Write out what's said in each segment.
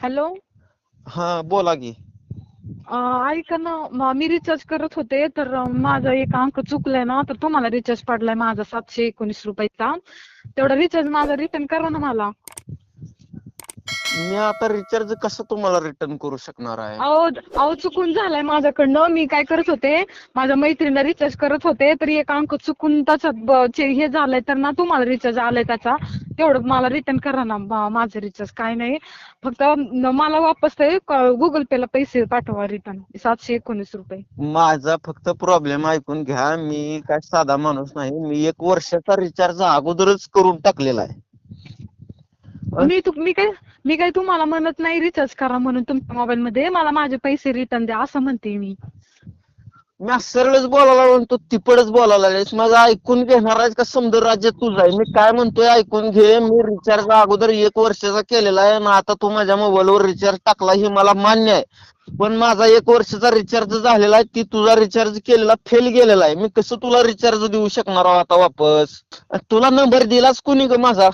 Hello? हा बोला की. ऐका ना म- रिचार्ज करत होते तर माझा एक अंक चुकलाय ना तर तुम्हाला रिचार्ज पडलाय माझा सातशे एकोणीस रुपयाचा. तेवढा रिचार्ज माझा रिटर्न करा ना मला. मी आता रिचार्ज कसं तुम्हाला रिटर्न करू शकणार आहे? अहो अहो चुकून झालाय माझ्याकडनं. मी काय करत होते माझ्या मैत्रिणीला रिचार्ज करत होते तर एक अंक चुकून त्याच्यात हे झालंय तर ना तुम्हाला रिचार्ज आलाय त्याचा. तेवढं मला रिटर्न करा ना माझं रिचार्ज काय नाही. फक्त मला वापस ते गुगल पेला पैसे पाठवा रिटर्न सातशे एकोणीस रुपये. माझा फक्त प्रॉब्लेम ऐकून घ्या. मी काय साधा माणूस नाही. मी एक वर्षाचा रिचार्ज अगोदरच करून टाकलेला आहे? मी तू मी काय मी काय तुम्हाला म्हणत नाही रिचार्ज करा म्हणून तुमच्या मोबाईल मध्ये. मला माझे पैसे रिटर्न द्या असं म्हणते मी. मी सरळच बोलायला लागलो तू तिपडच बोलायला लागलीस. माझं ऐकून घेणार आहेस का समजा राज्य तुझं आहे? मी काय म्हणतोय ऐकून घे. मी रिचार्ज अगोदर एक वर्षाचा केलेला आहे ना आता तू माझ्या मोबाईलवर रिचार्ज टाकला हे मला मान्य आहे. पण माझा एक वर्षाचा रिचार्ज झालेला आहे. ती तुझा रिचार्ज केलेला फेल गेलेला आहे. मी कसं तुला रिचार्ज देऊ शकणार आता वापस? तुला नंबर दिलाच कोणी ग माझा?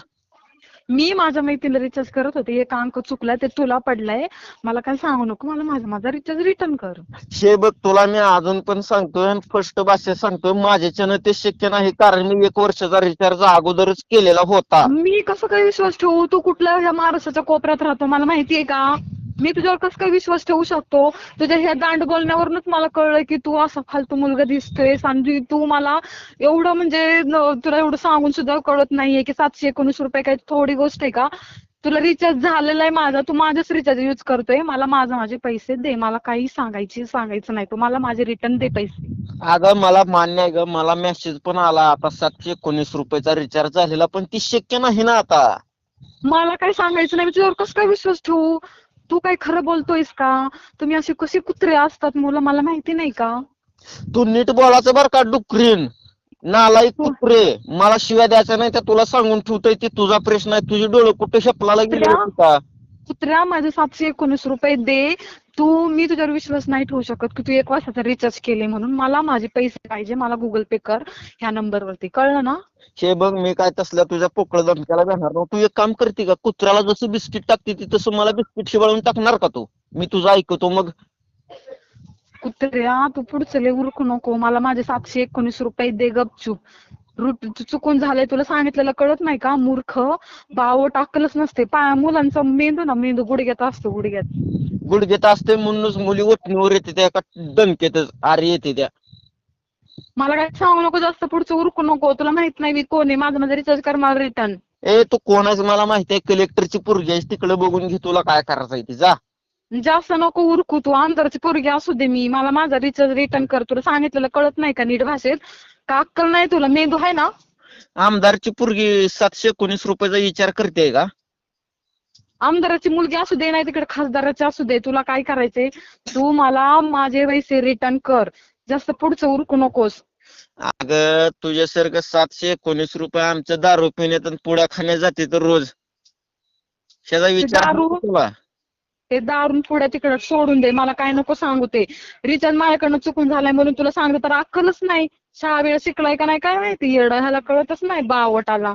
मी माझ्या मैत्रिणीला रिचार्ज करत होते. एक अंक चुकलाय ते तुला पडलाय. मला काय सांगू नको. मला माझा माझा रिचार्ज रिटर्न कर. हे बघ तुला मी अजून पण सांगतोय आणि फर्स्ट भाषेत सांगतोय माझ्याच्यानं ते शक्य नाही कारण मी एक वर्षाचा रिचार्ज अगोदरच केलेला होता. मी कसं काय विश्वास ठेवू? तू कुठल्या ह्या महाराष्ट्राच्या कोपऱ्यात राहतो? मला माहितीये का? मी तुझ्यावर कसं काय विश्वास ठेवू शकतो? तुझ्या ह्या दांड बोलण्यावरूनच मला कळलं की तू असा फालतू मुलगा दिसतोयस आणि तू मला एवढं म्हणजे तुला एवढं सांगून सुद्धा कळत नाहीये की सातशे एकोणीस रुपये काय थोडी गोष्ट आहे का? तुला रिचार्ज झालेला आहे माझा. तू माझाच रिचार्ज यूज करतोय. मला माझा माझे पैसे दे. मला काही सांगायची सांगायचं नाही. तू मला माझे रिटर्न दे पैसे. अगं मला मान्य आहे ग. मला मेसेज पण आला. आता सातशे एकोणीस रुपयाचा रिचार्ज झालेला पण ती शक्य नाही ना आता. मला काही सांगायचं नाही. मी तुझ्यावर कसं काय विश्वास ठेवू? तू काय खरं बोलतोयस का? तुम्ही असे कसे कुत्रे असतात मुलं मला माहिती नाही का? तू नीट बोलायचं बर का डुकरीन. नालायक कुत्रे. मला शिव्या द्यायच्या नाही त्या तुला सांगून ठेवतोय ते तुझा प्रश्न आहे. तुझी डोळे कुठे शपलाला गेले कुत्र्या? होते का? कुत्र्या माझे सातशे एकोणीस रुपये दे. तू मी तुझ्यावर विश्वास नाही ठेवू शकत की तू एक वर्षाचा रिचार्ज केले म्हणून मला माझे पैसे पाहिजे मला गुगल पे कर ह्या नंबरवरती कळलं ना? हे बघ मी काय तसल्या तुझ्या पोकळ धमक्याला घेणार नाही. तू एक काम करते का? कुत्र्याला जसं बिस्किट टाकते ती तसं मला बिस्किट शिवाळून टाकणार का तू? मी तुझं ऐकतो मग. कुत्र्या तू पुढचं लय उरकू नको. मला माझे सातशे एकोणीस रुपये दे गपचूप. चुकून झालंय तुला सांगितलेलं कळत नाही का? मूर्ख बाव टाकलंच नसते. पा मुलांचा मेंदू ना मेंदू गुडघ्यात असतो गुडघ्यात. गुडघेत असते म्हणूनच मुली वटणीवर येते त्या एका दणकेतच आरे येते त्या. मला काय सांगू नको जास्त पुढचं उरकू नको. तुला माहीत नाही मी कोण आहे माझं माझं रिचार्ज कर मला रिटर्न ए तू कोणाच मला माहिती आहे कलेक्टरची पोरगी आहेस तिकडे बघून घे तुला काय करायचं आहे ते जा. जास्त नको उरकू तू अंतरची पोरगी असू दे मी. मला माझा रिचार्ज रिटर्न कर. तुला सांगितलेलं कळत नाही का नीट भाषेत? का अक्कल नाही तुला? मेंदू आहे ना? आमदारची पोरगी सातशे एकोणीस रुपयाचा विचार करते का? आमदाराची मुलगी असू दे नाही तिकडे खासदाराची असू दे तुला काय करायचंय? तू मला माझे पैसे रिटर्न कर. जास्त पुढचं उरकू नकोस. अगं तुझ्यासारखं सातशे एकोणीस रुपये आमच्या दारू पिण्यात आणि पुड्या खाण्यात जाते तर रोज. ह्याचा विचार दारू? नको तुला ते दारून पुढे तिकडे सोडून दे मला काय नको सांगू ते. रिचार्ज माझ्याकडनं चुकून झालाय म्हणून तुला सांगते तर अक्कलच नाही. शाळा वेळ शिकलाय का नाही काय माहिती येडा ह्याला कळतच नाही बावटाला.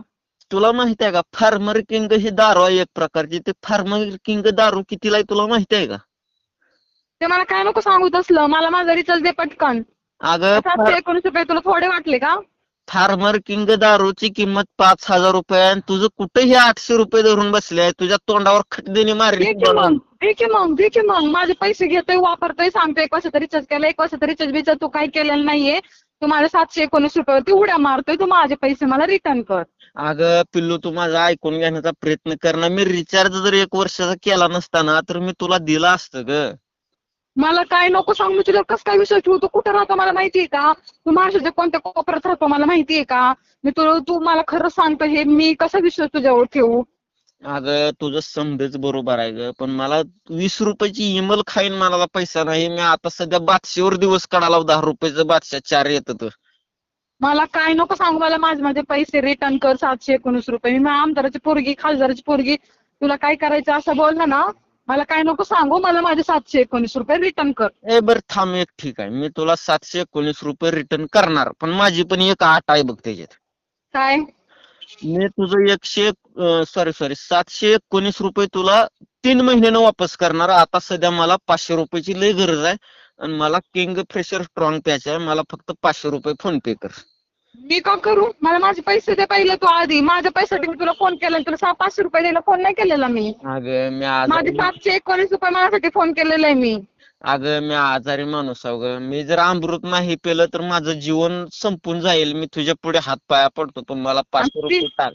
तुला माहिती आहे का फार्मर किंग ही दारू आहे एक प्रकारची ते फार्मर किंग दारू कितीला आहे तुला माहिती आहे का? ते मला काय नको सांगू तसलं मला माझा रिचार्ज दे पटकन. अगं सातशे एकोणीस रुपये तुला थोडे वाटले का? फार्मर किंग दारूची किंमत पाच हज़ार रुपये आणि तुझं कुठेही आठशे रुपये धरून बसले आहे तुझ्या तोंडावर खटदेणी मारली दे की मग दे की मग दे की मग. माझे पैसे घेतोय वापरतोय सांगतोय एक वर्षाचा रिचार्ज केला एक वर्षाचा रिचार्ज बिचार्ज तू काही केलेलं नाहीये. तू माझ्या सातशे एकोणीस रुपयावरती उड्या मारतोय तू माझे पैसे मला रिटर्न कर. अगं पिल्लू तू माझं ऐकून घेण्याचा प्रयत्न कर ना. मी रिचार्ज जर एक वर्षाचा केला नसता ना तर मी तुला दिलं असतं ग. मला काय नको सांग मी तुझ्यावर कसं काय विश्वास ठेवू? तू कुठं राहतो मला माहितीये का? तू महाराष्ट्राच्या कोणत्या कोपऱ्यात राहतो मला माहितीये का? मी तुला तू मला खरं सांगतो हे मी कसा विश्वास तुझ्यावर ठेवू? अगं तुझं समजेच बरोबर आहे ग. पण मला वीस रुपयाची इमल खाईन मला पैसा नाही. मी आता सध्या बादशीवर दिवस काढायला दहा रुपयाचं बादशा चार येतात मला काय नको सांगू? मला माझे माझे पैसे रिटर्न कर सातशे एकोणीस रुपये. मी आमदाराची पोरगी खासदाराची पोरगी. तुला काय करायचं असं बोललं ना मला काय नको सांगू? मला माझे सातशे एकोणीस रुपये रिटर्न कर. ए बर थांब एक ठीक आहे. मी तुला सातशे एकोणीस रुपये रिटर्न करणार. पण माझी पण एक आट आहे बघ त्याच्यात. काय? मी तुझं एकशे सॉरी सॉरी सातशे एकोणीस रुपये तुला तीन महिन्यानं वापस करणार. आता सध्या मला पाचशे रुपयाची लय गरज आहे. आणि मला किंग फ्रेशर स्ट्रॉंग प्यायचं आहे. मला फक्त पाचशे रुपये फोन पे कर. मी का करू? मला माझे पैसे दे पहिले तू आधी. माझ्या पैशासाठी मी तुला फोन केला तुला सहा पाचशे रुपये द्यायला फोन नाही केलेला मी. अगं मी आज माझे सातशे एकोणीस रुपये माझ्यासाठी फोन केलेला आहे मी. अगं मी आजारी माणूस आहो गं. मी जर अमृत नाही पेलं तर माझं जीवन संपून जाईल. मी तुझ्या पुढे हात पाया पडतो. पण मला पाचशे रुपये टाक.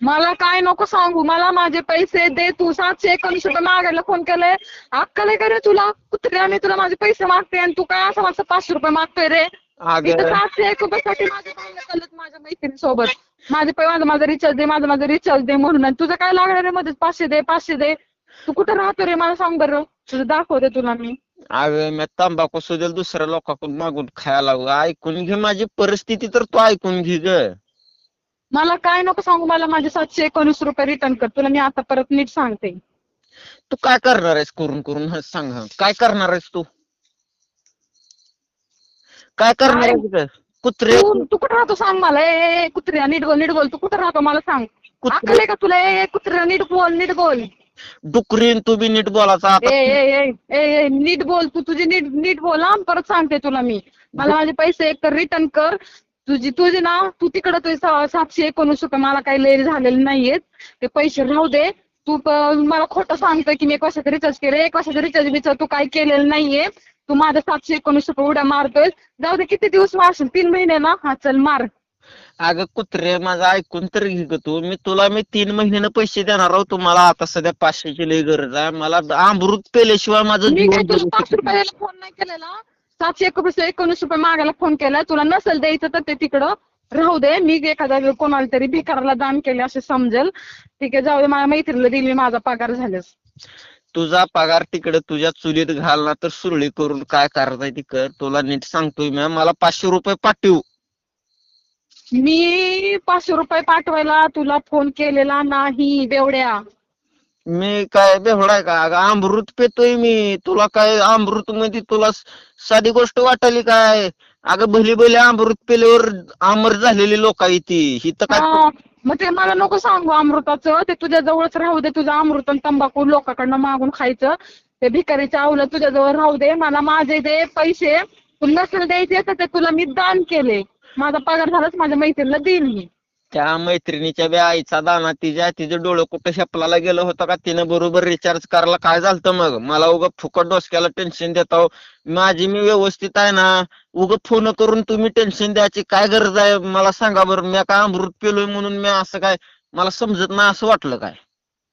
मला काय नको सांगू? मला माझे पैसे दे. तू सातशे एकोणीस रुपये मागायला फोन केलाय. अक्कल आहे का रे तुला? कुत्र्याने तुला माझे पैसे मागते आणि तू काय असं माझं पाचशे रुपये मागतोय रे? इथं अगं सातशे एक रुपयासाठी माझे भांडणं चालत माझ्या मैत्रिणी सोबत. माझे पै माझं माझं रिचार्ज दे माझं माझं रिचार्ज दे म्हणून. आणि तुझं काय लागणार रे? मध्ये पाचशे दे पाचशे दे. तू कुठं राहतो रे? मला सांग बरं. तुझं दाखवते तुला मी. अगं मी तंबाखू सुद्धा दुसऱ्या लोकांकडून मागून खायला लागलो. ऐकून घे माझी परिस्थिती तर तू ऐकून घे ग. मला काय नको सांगू? मला माझे सातशे एकोणीस रुपये रिटर्न कर. तुला मी आता परत नीट सांगते. तू काय करणार आहेस करून करून? हं, सांग हं. काय करणार आहेस तू? काय करणार? आहेस ग? कुत्रे तू तू कुठं राहतो सांग मला? ए, ए ए, कुत्र्या नीट बोल नीट बोल. तू कुठं राहतो? मला सांग. कुत्रे अक्कल आहे का तुला? ए ए, कुत्र्या नीट बोल नीट बोल. डुकरीन तू बी नीट बोलायचा ए आता. ए ए ए ए नीट बोल तू तुझी नीट नीट बोल हा परत सांगते तुला मी. मला माझे पैसे एक तर रिटर्न कर. तुझी तुझे ना तू तिकडं तुझे सा- सातशे एकोणीस रुपये मला काही लेरी झालेले नाहीयेत. ते पैसे राहू दे. तू प- मला खोटं सांगतोय की मी एक वर्षाचा रिचार्ज केलं एक वर्षाचा रिचार्ज बिचार तू काही केलेलं नाहीये. तू माझं सातशे एकोणीस रुपये उड्या मारतोय जाऊ दे किती दिवस मारशील तीन महिने ना? हा चल मार. अगं कुत्रे माझं ऐकून तर घे ग तू. मी तुला मी तीन महिन्यानं पैसे देणार आहोत तुम्हाला आता सध्या पाचशेची लई गरज आहे. मला अमृत पेल्याशिवाय माझं मी काय जीवन तुला जगू पाच शकत नाही. रुपयाला फोन नाही केलेला? सातशे एकोणीस एकोणीस रुपये मागायला फोन केलाय तुला नसेल द्यायचं तर ते तिकडं राहू दे. मी एखाद्या वेळी कोणाला तरी भिकाराला दान केले असे समजेल. ठीक आहे जाऊ दे. माझ्या मैत्रीला दिली माझा पगार झाल्यास. तुझा पगार तिकडे तुझ्या चुलीत घाल ना तर सुरळी करून काय करायचंय ती कर तुला नीट सांगतोय मी. मला पाचशे रुपये पाठव. मी पाचशे रुपये पाठवायला तुला फोन केलेला नाही बेवड्या. मी काय बेहोडाय का? अगं अमृत पेतोय मी. तुला काय अमृत मध्ये तुला साधी गोष्ट वाटली काय? अगं भली भली अमृत पेल्यावर अमर झालेली लोक आहे ती. हिथं काय हा, मग ते मला नको सांगू अमृताचं. ते तुझ्या जवळच राहू दे तुझं अमृत आणि तंबाखू लोकांकडनं मागून खायचं. ते भिकारीच्या आवलं तुझ्या जवळ राहू दे. मला माझे दे पैसे. तुला नसेल द्यायचे तर ते तुला मी दान केले. माझा पगार झालाच माझ्या मैत्रिणीला देईन मी. त्या मैत्रिणीच्या बी आईचा दाना तिच्या तिचं डोळं कुठं शेपलाला गेलं होतं का तिनं बरोबर रिचार्ज करायला काय झालं मग? मला उग फुकट डोसक्याला टेन्शन देतो माझी मी व्यवस्थित आहे ना? उग फोन करून तुम्ही टेन्शन द्यायची काय गरज आहे? मला सांगा बरं मी काय अमृत पेलोय म्हणून मी असं काय मला समजत नाही असं वाटलं काय?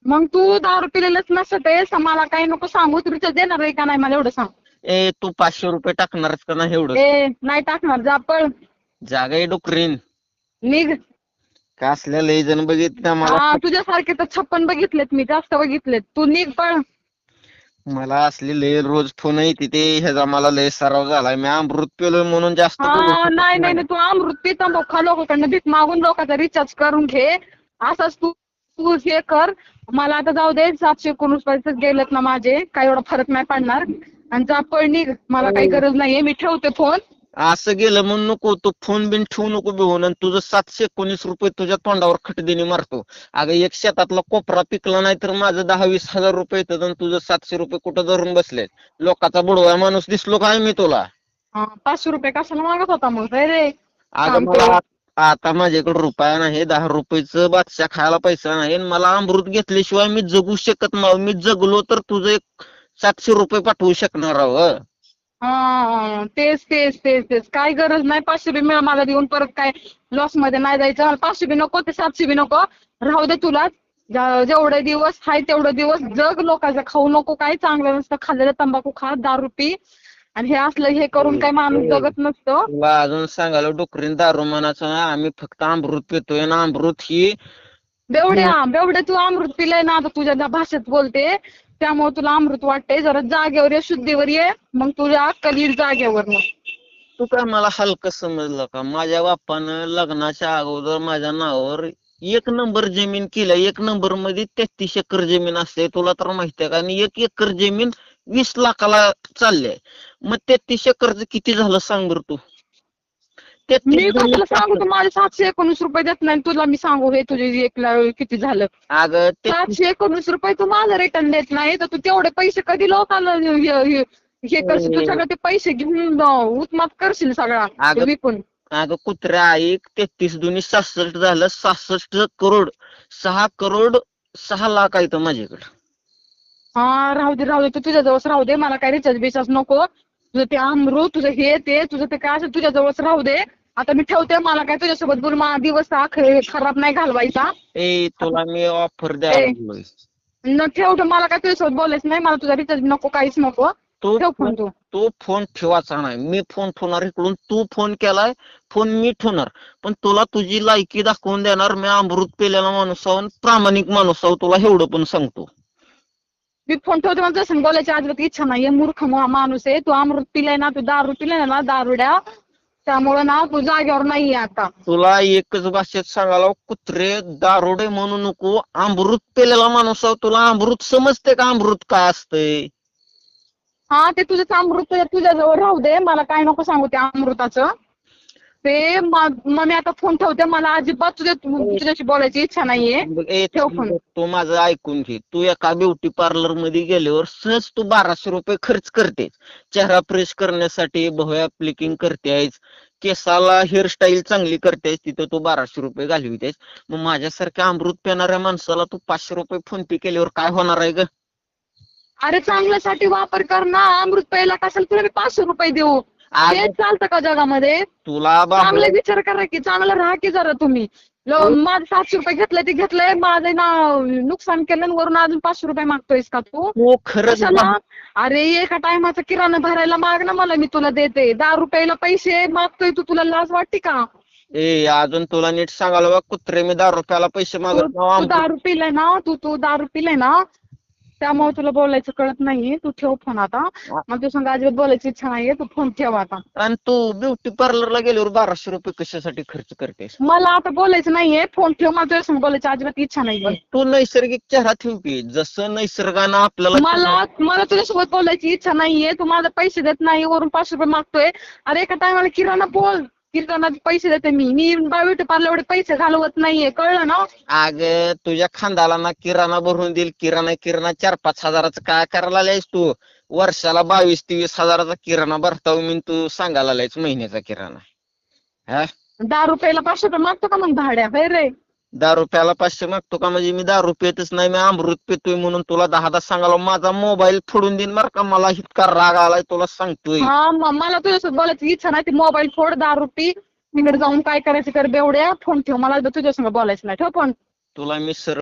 मग तू दारू पिलेलंच नसतेस मला काही नको सांगू तू रिचार्ज देणार आहे का नाही? मला एवढं सांग. ए तू पाचशे रुपये टाकणारच का नाही एवढं? ए नाही टाकणार जा पळ. जागा आहे डुकरीन. निघ. का असल्या लय जण बघितलं मला? हा तुझ्यासारखे तर छप्पन बघितलेत मी जास्त बघितलेत. तू निघ पळ. मला असले लय रोज फोन येते ते ह्याचा मला लय सराव झालाय. मी अमृत पेलोय म्हणून जास्त बोलू हा शकत नाही नाही नाही, तू अमृत पिता खा लोकांकडनं. भीक मागून लोकांचा रिचार्ज करून घे. असंच तू तू हे कर. मला आता जाऊ दे सातशे एकोणीस पैसे गेलेत ना माझे. काही एवढा फरक नाही पडणार. आणि जा पळ निघ. मला काही गरज नाहीये. मी ठेवते फोन. असं गेलं म्हणून नको तू फोन बिन ठेवू नको बिहून आणि तुझं सातशे एकोणीस रुपये तुझ्या तोंडावर खटदिनी मारतो. अगं एक शेतातला कोपरा पिकला नाही तर माझं दहा वीस हजार रुपये येतात आणि तुझं सातशे रुपये कुठं धरून बसले लोकाचा बुडवा माणूस दिसलो काय मी तुला? हा, पाचशे रुपये कशाला मागत होता मग? रे. अगं. मला आता माझ्याकडे रुपया नाही दहा रुपयाचं बादशा खायला पैसा नाही मला अमृत घेतल्याशिवाय मी जगू शकत नाही. मी जगलो तर तुझं एक सातशे रुपये पाठवू शकणार आहो. हं. तेच तेच तेच तेच. काय गरज नाही पाचशे बी मिळ मला देऊन परत काय लॉसमध्ये नाही जायचं. मला पाचशे बी नको ते सातशे बी नको. राहू दे तुला. जेवढे दिवस हाय तेवढे दिवस जग लोकांचं. खाऊ नको काय चांगलं नसतं. खाल्लेलं तंबाखू खा दारू पी. आणि हे असलं हे करून काय माणूस जगत नसतं. तुला अजून सांगायला डोकरीन दारू म्हणायचं नाही, आम्ही फक्त अमृत पितोय ना अमृत ही बेवड्या बेवड्या तू अमृत पिलंय ना आता तुझ्या भाषेत बोलते. त्यामुळे तुला अमृत वाटतंय. जरा जागेवर ये शुद्धीवर ये. मग तुझ्या अक्कल येईल जागेवर मग तू काय मला हलकं समजलं का? माझ्या बाप्पानं लग्नाच्या अगोदर माझ्या नावावर एक नंबर जमीन केल्या एक नंबरमध्ये तेहतीस एकर जमीन असते. तुला तर माहितीये का? आणि एक एकर जमीन वीस लाखाला चालली आहे. मग तेहतीस एकरचं किती झालं सांग बरं तू. मी तुला सांगू तू माझे सातशे एकोणीस रुपये देत नाही तुला मी सांगू हे तुझे एक ला- किती झालं? अगं ते सातशे एकोणीस रुपये तू माझं रिटर्न देत नाही तर तू तेवढे पैसे कधी लोकांना हे- करशील? तू सगळं ते पैसे घेऊन उत्माप करशील सगळा अगं, विकून. अगं कुत्र्या ऐक तेहतीस दोन्ही सहासष्ट झालं सहासष्ट करोड सहा करोड सहा लाख आहेत माझ्याकडे. हा राहू दे राहू दे तू तुझ्याजवळच राहू दे मला काय रिचार्ज बिचार्ज नको. तुझं ते अमृत तुझं हे ते तुझं ते काय असेल तुझ्याजवळच राहू दे. आता मी ठेवते मला काय तुझ्यासोबत बोल मला दिवस खराब नाही घालवायचा. ए तुला मी ऑफर. द्यायला लागलोय. न ठेवतो मला काय तुझ्यासोबत बोलायचं नाही मला तुझा रिचार्ज नको काहीच नको. तू ठेव फोन तू. तो फोन ठेवायचा नाही. मी फोन ठेवणार इकडून तू फोन केलाय फोन मी ठेवणार. पण तुला तुझी लायकी दाखवून देणार मी अमृत पेलेला माणूस आहो आणि प्रामाणिक माणूस आहो तुला एवढं पण सांगतो. मी फोन ठेवते मला तसं बोलायची अजिबात इच्छा नाही मूर्ख मा- माणूस आहे तू अमृत पिलाय ना तू दारू पिलाय ना दारुड्या त्यामुळे ना तू जागेवर नाहीये आता तुला एकच भाषेत सांगायला कुत्रे दारोडे म्हणू नको अमृत पेलेला माणूस आहो तुला अमृत समजते का अमृत काय असतंय हा ते तुझं अमृत तुझ्या तुझ्याजवळ राहू दे मला काय नको सांगू त्या अमृताचं ते म- मग मी आता फोन ठेवते मला अजिबात तुझ्या तुझ्याशी बोलायची इच्छा नाहीये. ए, ठेव फोन. तू माझं ऐकून घे. तू एका ब्युटी पार्लरमध्ये गेल्यावर सहज तू बाराशे रुपये खर्च करते. चेहरा फ्रेश करण्यासाठी भव्या प्लिकिंग करतेस. केसाला हेअरस्टाईल चांगली करतेस तिथं तू बाराशे रुपये घालवितेस. मग माझ्यासारख्या अमृत पिणाऱ्या माणसाला तू पाचशे रुपये फोन पे केल्यावर काय होणार आहे ग? अरे चांगल्यासाठी वापर कर ना. अमृत प्यायला कशाला तुला मी पाचशे रुपये देऊ? हे चालतं का जगामध्ये? तुला चांगले विचार करा की चांगलं राहा की जरा तुम्ही. ल- माझं सातशे रुपये घेतलंय ते घेतलंय. माझं ना नुकसान केलं आणि वरून अजून पाचशे रुपये मागतोयस का तू? तू खरंच कशाला अरे एका टायमाचा किराणा भरायला माग ना मला मी तुला देते. दहा रुपयाला पैसे मागतोय तू तुला लाज वाटते का? ए अजून तुला नीट सांगायला बा कुत्रे मी दहा रुपयाला पैसे तू मागत तू नाही. अमृत दारू पिलाय ना? तू तू दारू पिलाय ना? त्यामुळे तुला बोलायचं कळत नाही तू ठेव फोन आता. मला तुझ्या संग अजिबात बोलायची इच्छा नाहीये. तू फोन ठेव आता. आणि तू ब्युटी पार्लरला गेल्यावर बाराशे रुपये कशासाठी खर्च करतेस? मला आता बोलायचं नाहीये. फोन ठेव मला तुझ्या संग बोलायची अजिबात इच्छा नाहीये. तू नैसर्गिक चेहरा ठेव की. जसं निसर्गानं आपल्याला मला मला तुझ्यासोबत बोलायची इच्छा नाहीये. तू माझे पैसे देत नाही. वरून पाचशे रुपये मागतोय. अरे एका टायमाला किराणा बोल. किराणाचे पैसे देते मी. मी ब्युटी पार्लर एवढे पैसे घालवत नाहीये. कळलं ना? अग तुझ्या खांदाला ना किराणा भरून देईल. किराणा किराणा चार पाच हजाराचं काय करायला आलायस तू? वर्षाला बावीस तेवीस हजाराचा किराणा भरता मी तू सांगायला आलायस महिन्याचा किराणा. हा? दहा रुपयाला पाचशे रुपये मागतो का मग भाड्या? होय रे. दहा रुपयाला पाचशे मागतो का? म्हणजे मी दहा रुपयेतच नाही मी अमृत पितोय म्हणून तुला दहा दहा सांगायला माझा मोबाईल फोडून देईन बरं का. मला इतका राग आलाय तुला सांगतोय. हा म- मला तुझ्यासोबत बोलायची इच्छा नाही. ती मोबाईल फोड दहा रुपये. तिकडे जाऊन काय करायचं कर बेवड्या. फोन ठेव. मला तुझ्यासंग बोलायचं नाही. ठेव फोन. तुला मी सरळ